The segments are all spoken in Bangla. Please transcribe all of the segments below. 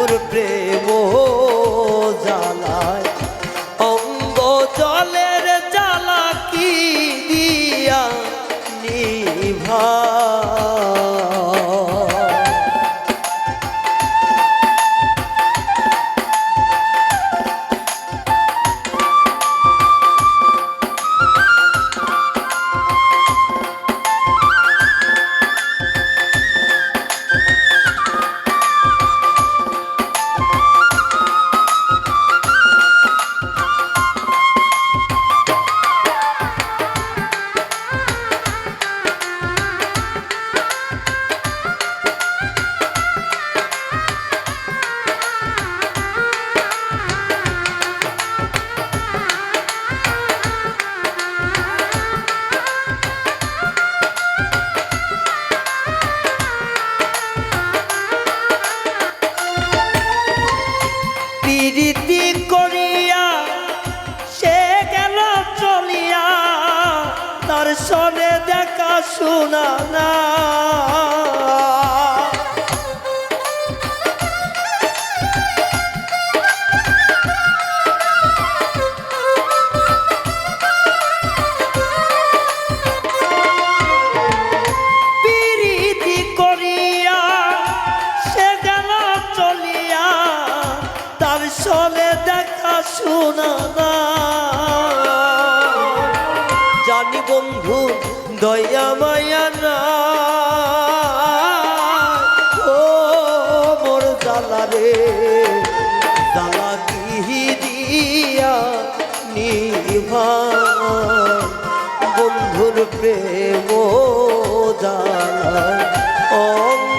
বন্ধুর প্রেম জ্বালায়। তার সনে দেখা শোনা না। জানি বন্ধু, দয়া মায়া না। ও মোর জালা রে, জ্বালা কি দিয়া নিভা। বন্ধুর প্রেম জালা অঙ্গ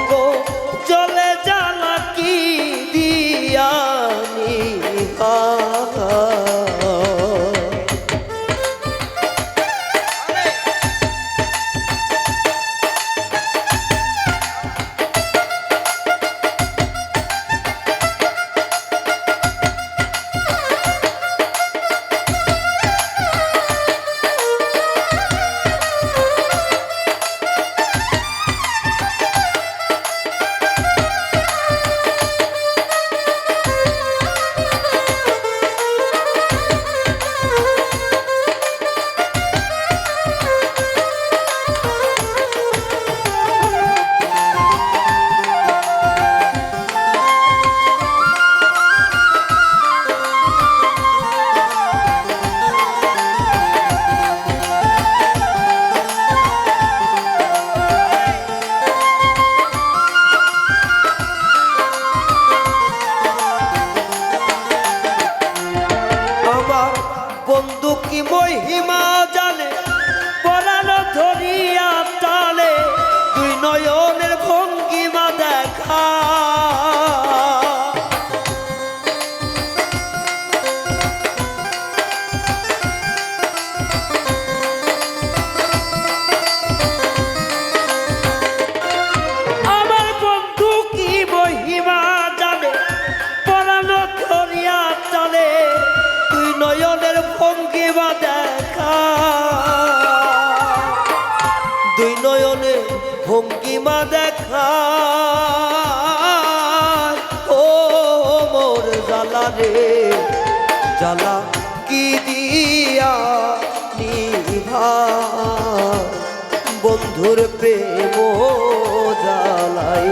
ভঙ্গিমা দেখা। ও মোর জ্বালা রে জ্বালা কি দিয়া নিভা? বন্ধুর প্রেম জ্বালাই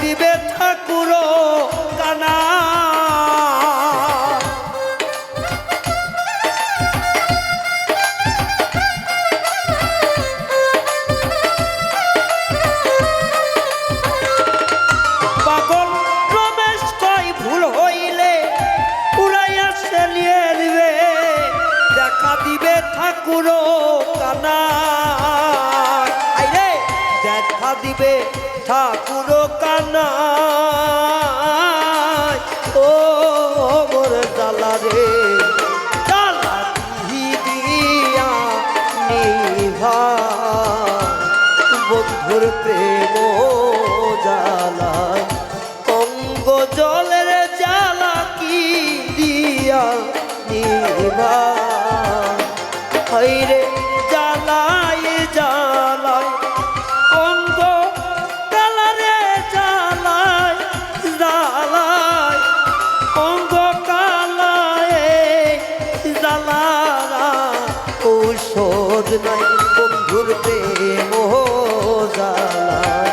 দিবে ঠাকুর কানা। ঠাকুর কানা। আইরে দেখা দিবে ঠাকুর কানা ও মোর জ্বালা রে, জ্বালা দিয়া নিভা বন্ধুর প্রেম জ্বালায়। অঙ্গ জলের জ্বালা কি দিয়া নিভা হাইরে জ্বালায় ঔষধ নাই বন্ধুর প্রেম জ্বালায়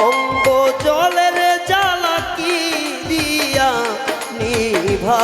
অঙ্গ জলের জ্বালা কি দিয়া নিভা